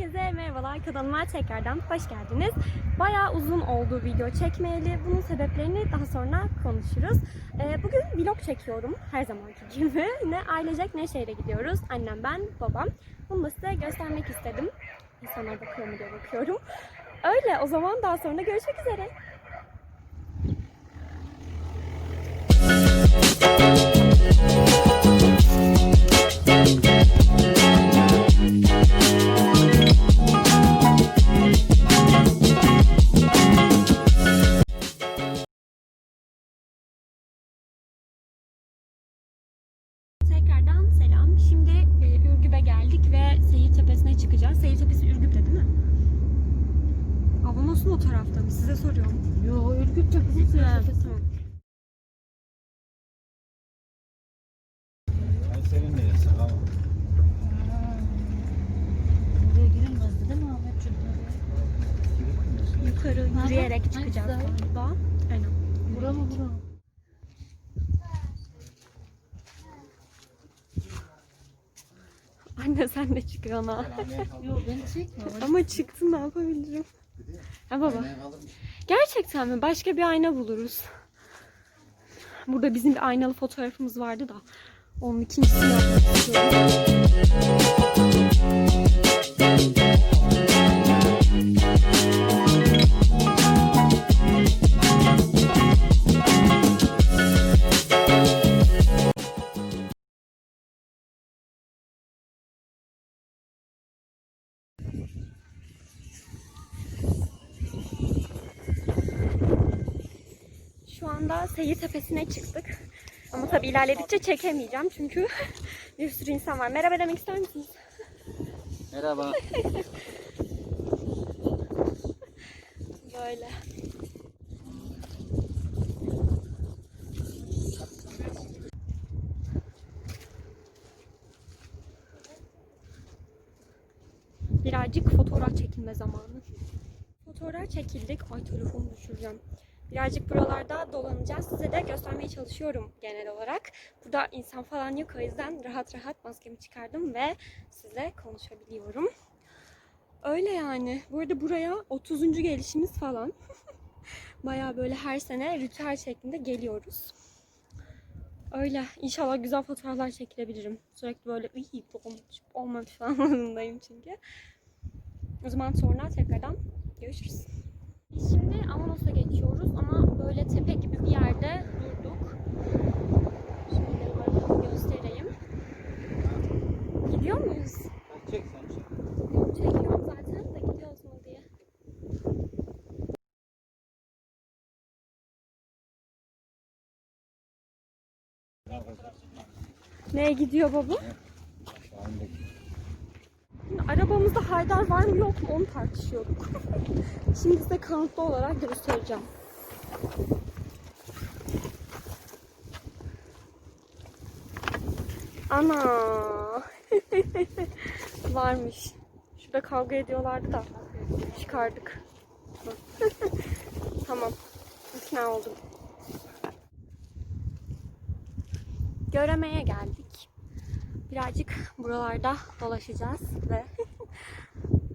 Herkese merhabalar kanalıma tekrardan hoş geldiniz. Bayağı uzun oldu video çekmeyeli. Bunun sebeplerini daha sonra konuşuruz. Ee, bugün vlog çekiyorum her zamanki gibi. Ne ailecek ne şehre gidiyoruz. Annem ben, babam. Bunu size göstermek istedim. İnsanlar bakıyor mu diye bakıyorum. Öyle o zaman daha sonra görüşmek üzere. Soruyorum. Yo Ürgüp'te kızım Ha, sen. tamam. Kayseri'nin de yasak ama. Buraya girilmezdi değil mi? Yukarı yürüyerek çıkacağız galiba. Aynen. Bura mı bura mı? Anne sen de çık ana. Yo beni çekme. Ama çıktın ne yapabilirim? Ha baba. Gerçekten mi? Başka bir ayna buluruz. Burada bizim bir aynalı fotoğrafımız vardı da. Onun ikincisini yapmak istiyorum. Şu anda seyir tepesine çıktık. Ama tabii ilerledikçe çekemeyeceğim çünkü bir sürü insan var. Merhaba demek ister misiniz? Merhaba. Böyle. Birazcık fotoğraf çekilme zamanı. Fotoğraf çekildik. Ay telefonu düşüreceğim. Birazcık buralarda dolanacağız. Size de göstermeye çalışıyorum genel olarak. Burada insan falan yok o yüzden rahat rahat maskemi çıkardım ve size konuşabiliyorum. Öyle yani. Bu arada buraya 30. gelişimiz falan. Baya böyle her sene ritüel şeklinde geliyoruz. Öyle. İnşallah güzel fotoğraflar çekilebilirim. Sürekli böyle iyi olmuş, olmamış falan modundayım çünkü. O zaman sonra tekrardan görüşürüz. Şimdi Avanos'a geçiyoruz ama böyle tepe gibi bir yerde durduk. Şöyle böyle göstereyim. Gidiyor muyuz? Çek sen çek. Yok çekiyorum zaten de gidiyoruz mu diye. Neye gidiyor baba? Şimdi arabamızda haydar var mı yok mu onu tartışıyorduk. Şimdi size kanıtlı olarak göstereceğim. Ana. Varmış. Şurada kavga ediyorlardı da çıkardık. tamam. İkna oldum. Göremeye geldik. Birazcık buralarda dolaşacağız ve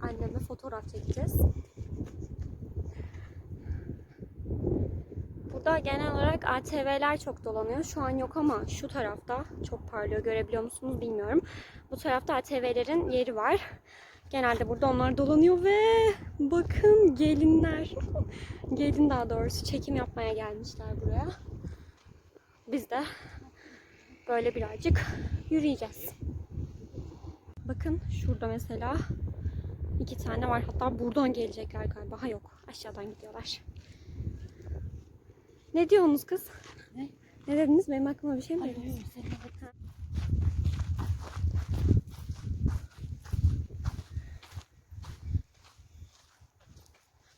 annemle fotoğraf çekeceğiz. Burada genel olarak ATV'ler çok dolanıyor. Şu an yok ama şu tarafta çok parlıyor. Görebiliyor musunuz bilmiyorum. Bu tarafta ATV'lerin yeri var. Genelde burada onlar dolanıyor ve bakın gelinler. Gelin daha doğrusu çekim yapmaya gelmişler buraya. Biz de böyle birazcık yürüyeceğiz. Bakın şurada mesela iki tane var. Hatta buradan gelecekler galiba. Ha yok. Aşağıdan gidiyorlar. Ne diyorsunuz kız? Ne? Ne dediniz? Benim aklıma bir şey mi dediniz?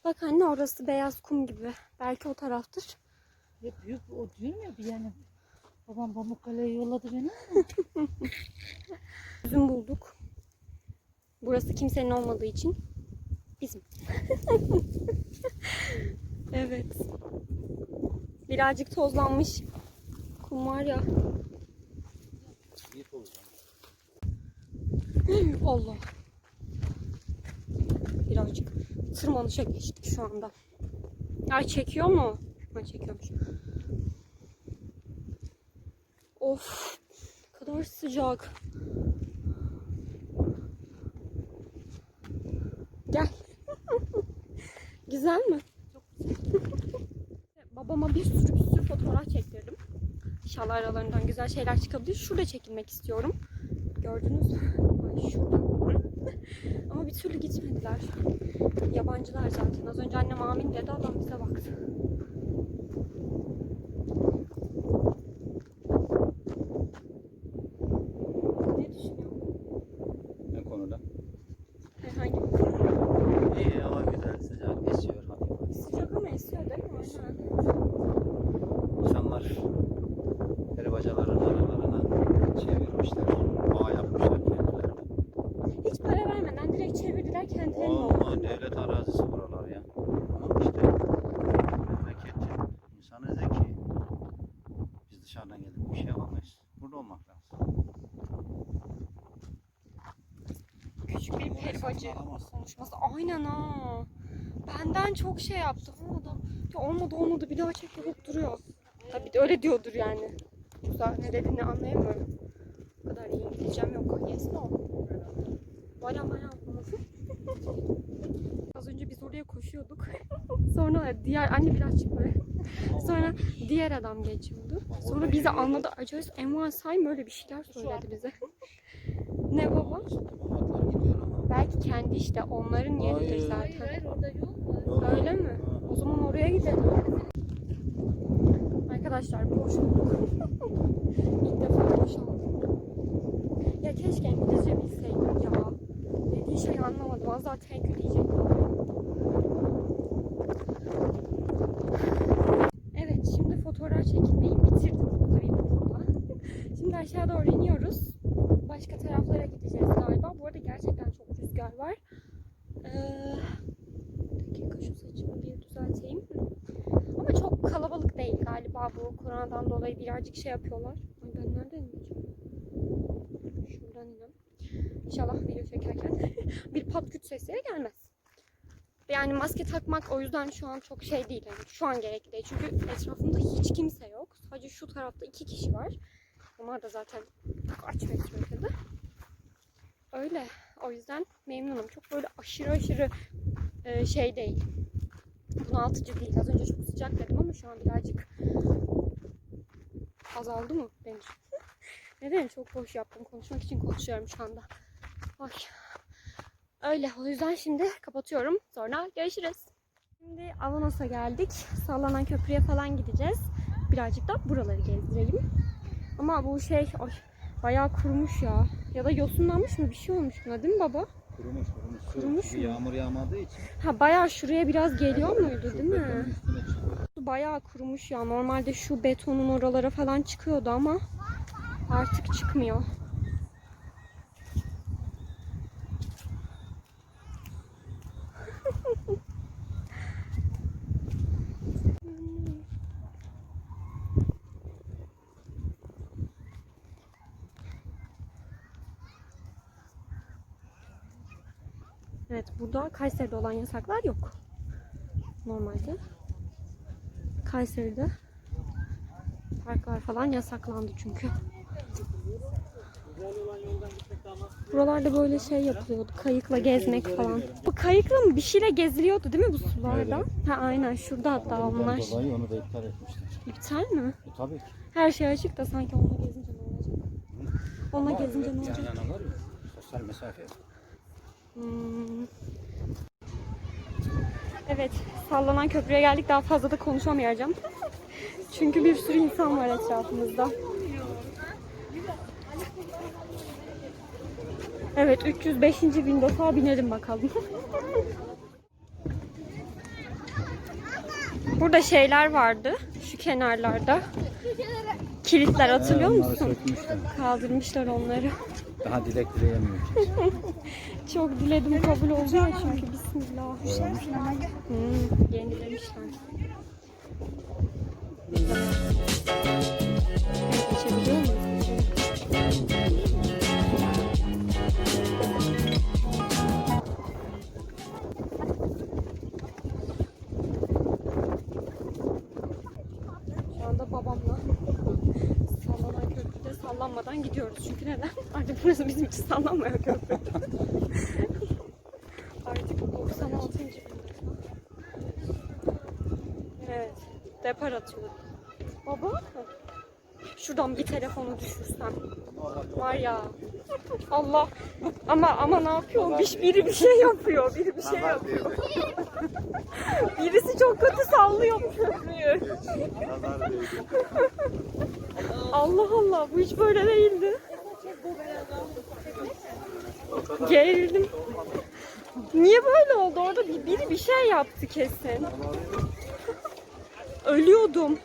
bak. Anne orası beyaz kum gibi. Belki o taraftır. Ya büyük o diyorum ya bir yani. Babam Pamukkale'ye yolladı beni. Üzüm bulduk. Burası kimsenin olmadığı için bizim. evet. Birazcık tozlanmış kum var ya. Allah. birazcık tırmanışa geçtik şu anda. Ay çekiyor mu? Ha çekiyormuş. Of kadar sıcak. Gel. Güzel mi? Babama bir sürü bir sürü fotoğraf çektirdim. İnşallah aralarından güzel şeyler çıkabilir. Şurada çekilmek istiyorum. Gördünüz mü? Ay şurada. Ama bir türlü gitmediler. Yabancılar zaten. Az önce annem amin dedi. Adam bize baktı. Ne düşünüyorsun? Ne konuda? Herhangi bir konu. İyi hava güzel sıcak esiyor hafif hafif. Sıcak ama esiyor değil mi? Aynen. İnsanlar peri bacaların aralarına çevirmişler. Bağ yapmışlar kendilerine. Hiç para vermeden direkt çevirdiler kendilerine. Ama devlet arazisi buralar ya. İşte memleket insanı zeki. Biz dışarıdan gelip bir şey yapamayız. Burada olmak lazım. Küçük bir peri bacı konuşması. Aynen ha. Çok şey yaptı. Olmadı. Ya olmadı olmadı bir daha çek yapıp duruyor. Tabii de öyle diyordur yani. Yoksa ne dediğini anlayamıyorum. O kadar iyi İngilizcem yok. Yes no. Baya baya. Az önce biz oraya koşuyorduk. Sonra diğer anne biraz çık böyle. Sonra diğer adam geçiyordu. Sonra bize anladı. Acayip envasay mı öyle bir şeyler söyledi bize. ne baba? Belki kendi işte onların yeridir Hayır. zaten. Hayır orada yol var. Yok. Öyle mi? O zaman oraya gidelim. Arkadaşlar boş olduk. İlk defa boş olduk. Ya keşke İngilizce bilseydim ya. Dediği şeyi anlamadım. Az daha thank you diyecektim. Evet şimdi fotoğraf çekmeyi bitirdim. Tabii burada. Şimdi aşağı doğru iniyoruz. Başka taraflara gideceğiz galiba. Bu arada gerçekten çok rüzgar var. Ee, dakika şu saçımı bir düzelteyim. Ama çok kalabalık değil galiba bu koronadan dolayı birazcık şey yapıyorlar. Ay ben nereden ineceğim? Şuradan inem. İnşallah video çekerken bir pat küt sesleri gelmez. Yani maske takmak o yüzden şu an çok şey değil. Yani şu an gerekli değil. Çünkü etrafımda hiç kimse yok. Sadece şu tarafta iki kişi var. Onlar da zaten çok aç mesafede. Öyle. O yüzden memnunum. Çok böyle aşırı aşırı e, şey değil. Bunaltıcı değil. Az önce çok sıcak dedim ama şu an birazcık azaldı mı denir. Neden? Çok boş yaptım. Konuşmak için konuşuyorum şu anda. Ay. Öyle. O yüzden şimdi kapatıyorum. Sonra görüşürüz. Şimdi Avanos'a geldik. Sallanan köprüye falan gideceğiz. Birazcık da buraları gezdirelim. Ama bu şey ay, bayağı kurumuş ya. Ya da yosunlanmış mı? Bir şey olmuş buna değil mi baba? Kurumuş kurumuş. Kurumuş çünkü mu? Yağmur yağmadığı için. Ha bayağı şuraya biraz geliyor muydu Şu değil mi? üstüne çıkıyor. Bayağı kurumuş ya. Normalde şu betonun oralara falan çıkıyordu ama artık çıkmıyor. Evet burada Kayseri'de olan yasaklar yok. Normalde. Kayseri'de parklar falan yasaklandı çünkü. Buralarda böyle şey yapılıyordu. Kayıkla gezmek falan. Bu kayıkla mı bir şeyle geziliyordu değil mi bu sularda? Ha aynen şurada hatta onlar. dolayı onu da iptal etmişler. İptal mi? E, tabii ki. Her şey açık da sanki onunla gezince ne olacak? Onunla gezince ne olacak? Yan yana var ya. Sosyal mesafe. Hmm. Evet, sallanan köprüye geldik. Daha fazla da konuşamayacağım. Çünkü bir sürü insan var etrafımızda. Evet, 305. Windows'a binelim bakalım. Burada şeyler vardı, şu kenarlarda. Kilitler hatırlıyor musun? Kaldırmışlar onları. Daha dilek dileyemiyor kimse. Çok diledim kabul oldu ya çünkü bismillah. Hmm, yenilemişler. Burası bizim için sallanmıyor köprü. Artık 96. bin defa. Evet. Depar atıyorum. Baba. Şuradan bir telefonu düşürsem. Var ya. Allah. Ama ama ne yapıyor? Bir, biri bir şey yapıyor. Biri bir şey yapıyor. Birisi çok kötü sallıyor bu köprüyü. Allah Allah bu hiç böyle değildi. Gerildim. Niye böyle oldu? Orada bir- biri bir şey yaptı kesin. Ölüyordum.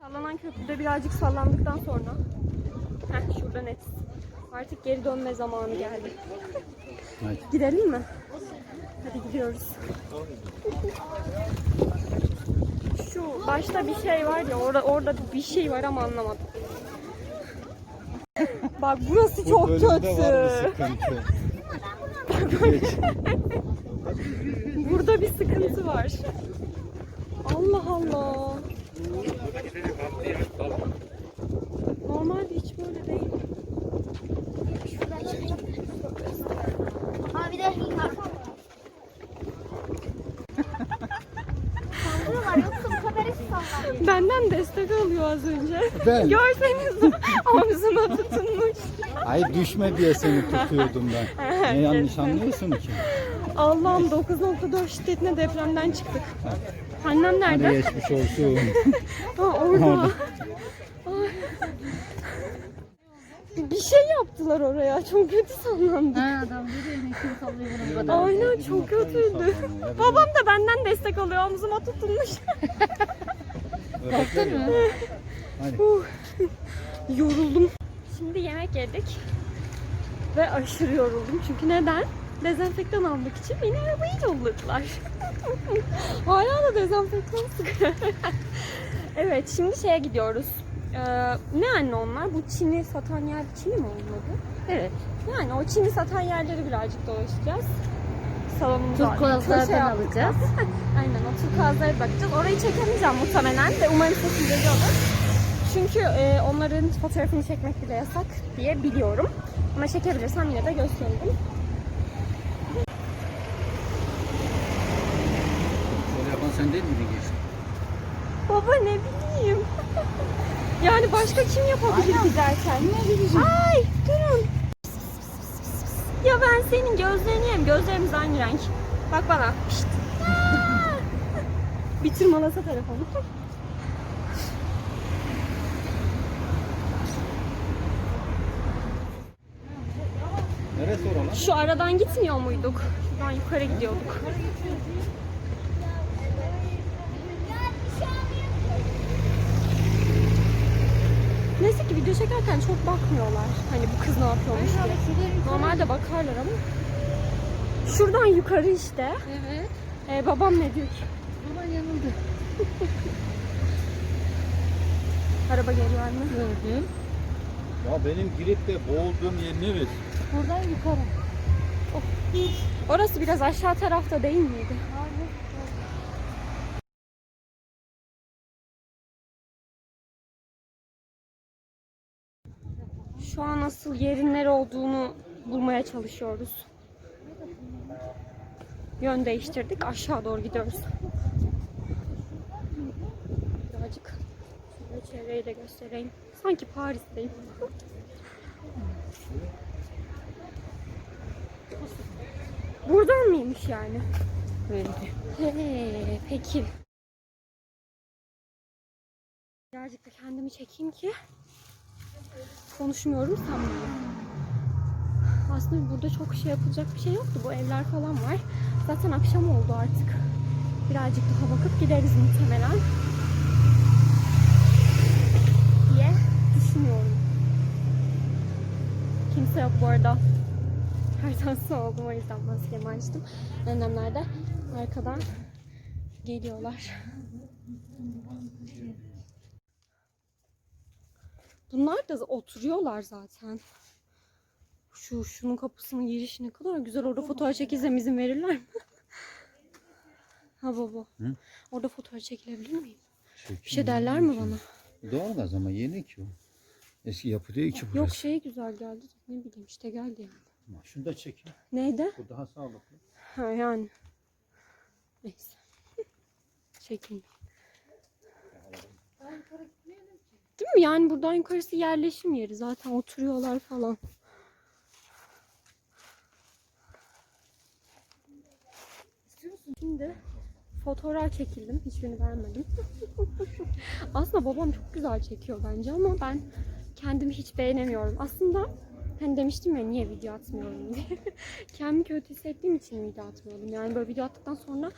Sallanan köprüde birazcık sallandıktan sonra. Heh şurada net. Artık geri dönme zamanı geldi. Hadi. Gidelim mi? Hadi gidiyoruz. Şu başta bir şey var ya orada orada bir şey var ama anlamadım. Bak burası çok kötü. Burada bir sıkıntı var. Allah Allah. Normalde hiç böyle değil. Abi de Sallıyorlar yoksa bu kadar hiç sallanmıyor. Benden destek alıyor az önce. Ben. Görseniz omzuma tutunmuş. Ay düşme diye seni tutuyordum ben. Ne yanlış anlıyorsun ki? Allah'ım 9.4 şiddetine depremden çıktık. Annem Hadi nerede? geçmiş olsun. Ha, orada. Ay. Bir şey yaptılar oraya. Çok kötü sallandı. Ha adam ya kim sallıyor bunu. Aynen çok kötüydü. Babam da benden destek alıyor. Omzuma tutunmuş. Korktun mu? Yoruldum. Şimdi yemek yedik. Ve aşırı yoruldum. Çünkü neden? Dezenfektan almak için beni arabayı yolladılar. Hala da dezenfektan sıkıyor. evet şimdi şeye gidiyoruz. Ee, ne anne onlar? Bu Çin'i satan yer Çin'i mi olmadı? Evet. Yani o Çin'i satan yerleri birazcık dolaşacağız. Salonumuza Türk köşe yaptık. alacağız. Aynen o turkuazlara bakacağız. Orayı çekemeyeceğim muhtemelen de umarım sesim geliyordur. Çünkü e, onların fotoğrafını çekmek bile yasak diye biliyorum. Ama çekebilirsem yine de gösteririm. Şöyle yapan sen değil miydin geçti? Baba ne bileyim. yani başka kim yapabilir ki derken? Ne bileyim. Ay durun. Ya ben senin gözlerini yiyeyim. Gözlerimiz aynı renk. Bak bana. Pişt. Bir tırmalasa telefonu. Neresi oralar? Şu aradan gitmiyor muyduk? Şuradan yukarı gidiyorduk. Neyse ki çekerken çok bakmıyorlar. Hani bu kız ne yapıyormuş diye. Normalde bakarlar ama. Şuradan yukarı işte. Evet. Ee, babam ne diyor ki? Ama yanıldı. Araba geliyor anne. Gördüm. Ya benim girip de boğulduğum yer neresi? Buradan yukarı. Orası biraz aşağı tarafta değil miydi? Şu an asıl yerin nere olduğunu bulmaya çalışıyoruz. Yön değiştirdik. Aşağı doğru gidiyoruz. Birazcık şöyle çevreyi de göstereyim. Sanki Paris'teyim. Buradan mıymış yani? Böyle. He, peki. Birazcık da kendimi çekeyim ki konuşmuyorum sanmayın. Aslında burada çok şey yapılacak bir şey yoktu. Bu evler falan var. Zaten akşam oldu artık. Birazcık daha bakıp gideriz muhtemelen. Diye düşünüyorum. Kimse yok bu arada. Her tanesi oldum o yüzden maskemi açtım. Annemler de arkadan geliyorlar. Bunlar da oturuyorlar zaten. Şu şunun kapısının girişi ne kadar güzel. Orada fotoğraf çekilsem izin verirler mi? ha baba. Hı? Orada fotoğraf çekilebilir miyim? Bir şey derler mi bana? Doğalgaz ama yeni ki o. Eski yapı değil ki burası. Yok şey güzel geldi. Ne bileyim işte geldi yani. Şunu da çekeyim. Neydi? Bu daha sağlıklı. Ha yani. Neyse. Çekeyim. Değil mi? Yani buradan yukarısı yerleşim yeri. Zaten oturuyorlar falan. Şimdi fotoğraf çekildim. Hiçbirini beğenmedim. Aslında babam çok güzel çekiyor bence ama ben kendimi hiç beğenemiyorum. Aslında hani demiştim ya niye video atmıyorum diye. kendimi kötü hissettiğim için video atmıyordum. Yani böyle video attıktan sonra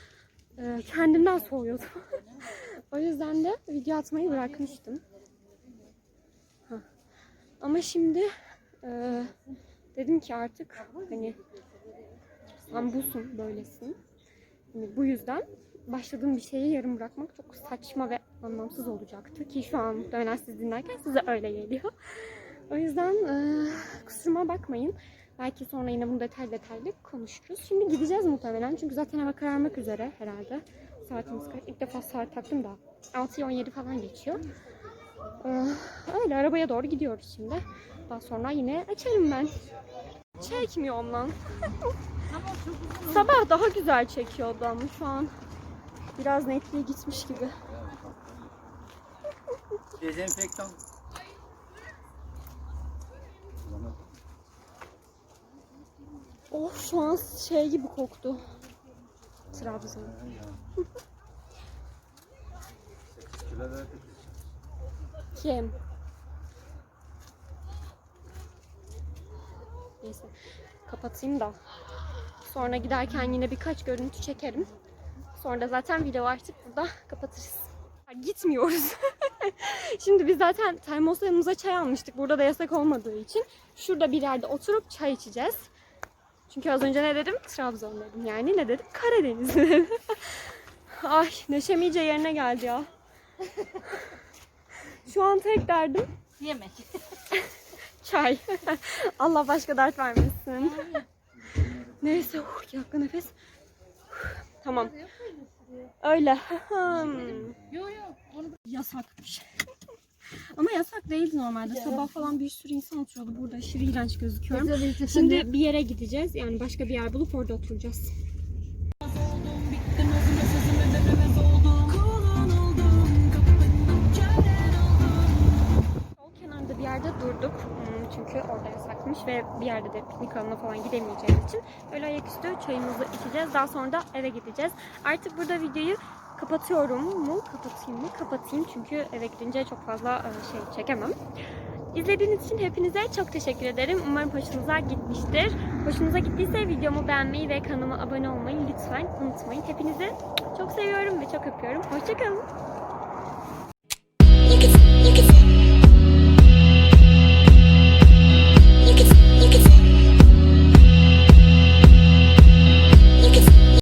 e, kendimden soğuyordum. o yüzden de video atmayı bırakmıştım. Ama şimdi e, dedim ki artık hani sen busun böylesin. Hani bu yüzden başladığım bir şeyi yarım bırakmak çok saçma ve anlamsız olacaktı. Ki şu an muhtemelen siz dinlerken size öyle geliyor. O yüzden e, kusuruma bakmayın. Belki sonra yine bunu detaylı detaylı konuşuruz. Şimdi gideceğiz muhtemelen. Çünkü zaten hava kararmak üzere herhalde. Saatimiz kaç? İlk defa saat taktım da. 6'ya 17 falan geçiyor. Ee, öyle arabaya doğru gidiyoruz şimdi. Daha sonra yine açarım ben. Çekmiyorum lan. Sabah daha güzel çekiyordu ama şu an biraz netliği gitmiş gibi. Dezenfektan. Oh şu an şey gibi koktu. Trabzon. Kim? Neyse. Kapatayım da. Sonra giderken yine birkaç görüntü çekerim. Sonra da zaten video artık burada kapatırız. Gitmiyoruz. Şimdi biz zaten termosla yanımıza çay almıştık. Burada da yasak olmadığı için. Şurada bir yerde oturup çay içeceğiz. Çünkü az önce ne dedim? Trabzon dedim. Yani ne dedim? Karadeniz dedim. Ay neşem iyice yerine geldi ya. Şu an tek derdim Yemek. çay. Allah başka dert vermesin. Neyse, uh, yakın nefes. Tamam. Öyle. Yok yok. Onu Yasakmış. Ama yasak değildi normalde. Sabah falan bir sürü insan oturuyordu burada. Aşırı iğrenç gözüküyorum. Şimdi bir yere gideceğiz. Yani başka bir yer bulup orada oturacağız. Yerde durduk. Hmm, Çünkü orada yasakmış ve bir yerde de piknik alanına falan gidemeyeceğimiz için öyle ayaküstü çayımızı içeceğiz. Daha sonra da eve gideceğiz. Artık burada videoyu kapatıyorum mu? Kapatayım mı? Kapatayım çünkü eve gidince çok fazla e, şey çekemem. İzlediğiniz için hepinize çok teşekkür ederim. Umarım hoşunuza gitmiştir. Hoşunuza gittiyse videomu beğenmeyi ve kanalıma abone olmayı lütfen unutmayın. Hepinizi çok seviyorum ve çok öpüyorum. Hoşçakalın.